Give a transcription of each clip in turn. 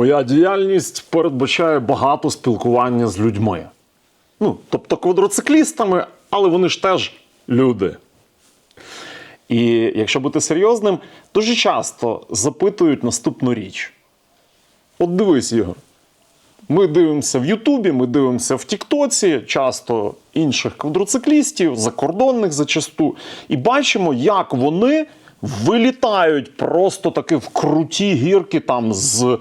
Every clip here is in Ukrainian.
Моя діяльність передбачає багато спілкування з людьми. Ну, тобто квадроциклістами, але вони ж теж люди. І якщо бути серйозним, дуже часто запитують наступну річ. От дивись, Ігор. Ми дивимося в Ютубі, ми дивимося в Тіктоці, часто інших квадроциклістів, закордонних зачасту, і бачимо, як вони вилітають просто таки в круті гірки там з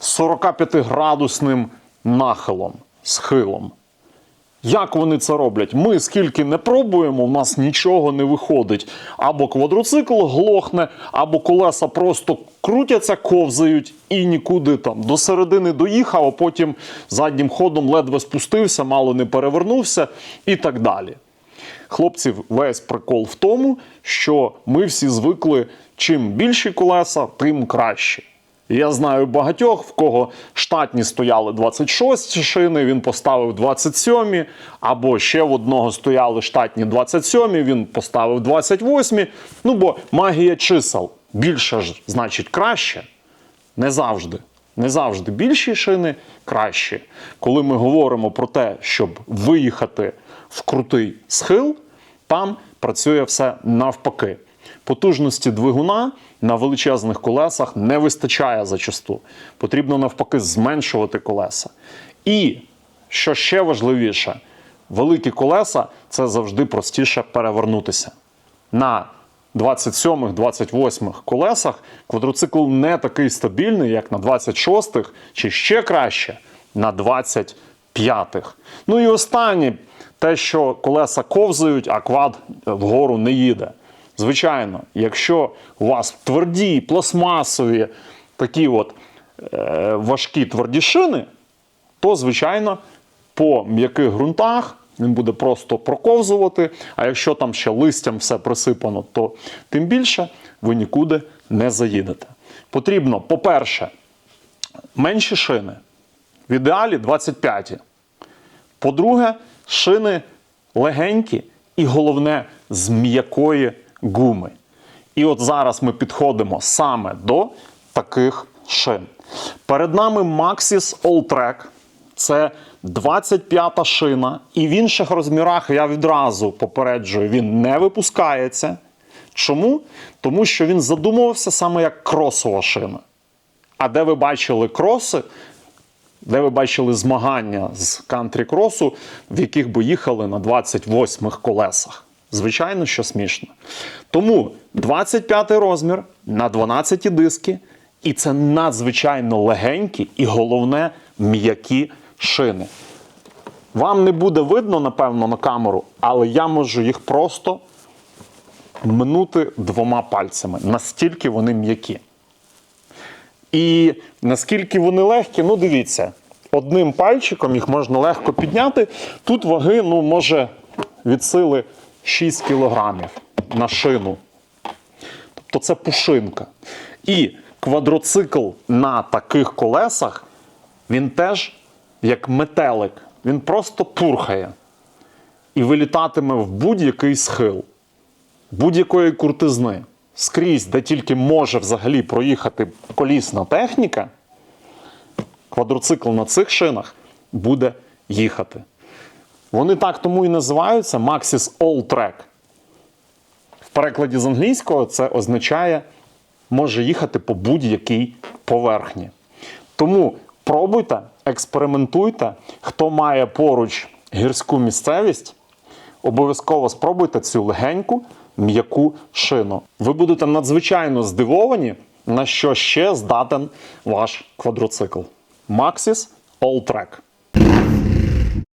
45-градусним нахилом, схилом. Як вони це роблять? Ми скільки не пробуємо, у нас нічого не виходить. Або квадроцикл глохне, або колеса просто крутяться, ковзають і нікуди там до середини доїхав, а потім заднім ходом ледве спустився, мало не перевернувся і так далі. Хлопців, весь прикол в тому, що ми всі звикли, чим більші колеса, тим краще. Я знаю багатьох, в кого штатні стояли 26 шини, він поставив 27, або ще в одного стояли штатні 27, він поставив 28. Ну бо магія чисел більше ж значить краще. Не завжди. Не завжди більші шини краще. Коли ми говоримо про те, щоб виїхати в крутий схил, там працює все навпаки. Потужності двигуна на величезних колесах не вистачає зачасту. Потрібно навпаки зменшувати колеса. І що ще важливіше, великі колеса це завжди простіше перевернутися. На 27-28 колесах квадроцикл не такий стабільний, як на 26-х, чи ще краще на 25-х. Ну і останнє, те, що колеса ковзають, а квад вгору не їде. Звичайно, якщо у вас тверді, пластмасові, такі от е, важкі тверді шини, то, звичайно, по м'яких ґрунтах він буде просто проковзувати. А якщо там ще листям все присипано, то тим більше ви нікуди не заїдете. Потрібно, по-перше, менші шини. В ідеалі 25. По-друге, шини легенькі і головне з м'якої гуми. І от зараз ми підходимо саме до таких шин. Перед нами Maxis Alltrack. Це 25-та шина, і в інших розмірах я відразу попереджую, він не випускається. Чому? Тому що він задумувався саме як кросова шина. А де ви бачили кроси, де ви бачили змагання з кантрі-кросу, в яких би їхали на 28-х колесах? Звичайно, що смішно. Тому 25 розмір на 12 диски, і це надзвичайно легенькі і головне м'які шини. Вам не буде видно, напевно, на камеру, але я можу їх просто минути двома пальцями. Настільки вони м'які. І наскільки вони легкі, ну дивіться, одним пальчиком їх можна легко підняти. Тут ваги, ну, може, від сили 6 кілограмів на шину. Тобто це пушинка. І квадроцикл на таких колесах, він теж як метелик. Він просто пурхає і вилітатиме в будь-який схил, будь-якої куртизни. Скрізь, де тільки може взагалі проїхати колісна техніка, квадроцикл на цих шинах буде їхати. Вони так тому і називаються Maxis All Track. В перекладі з англійського це означає може їхати по будь-якій поверхні. Тому пробуйте, експериментуйте. Хто має поруч гірську місцевість, обов'язково спробуйте цю легеньку м'яку шину. Ви будете надзвичайно здивовані, на що ще здатен ваш квадроцикл. Maxis All Track.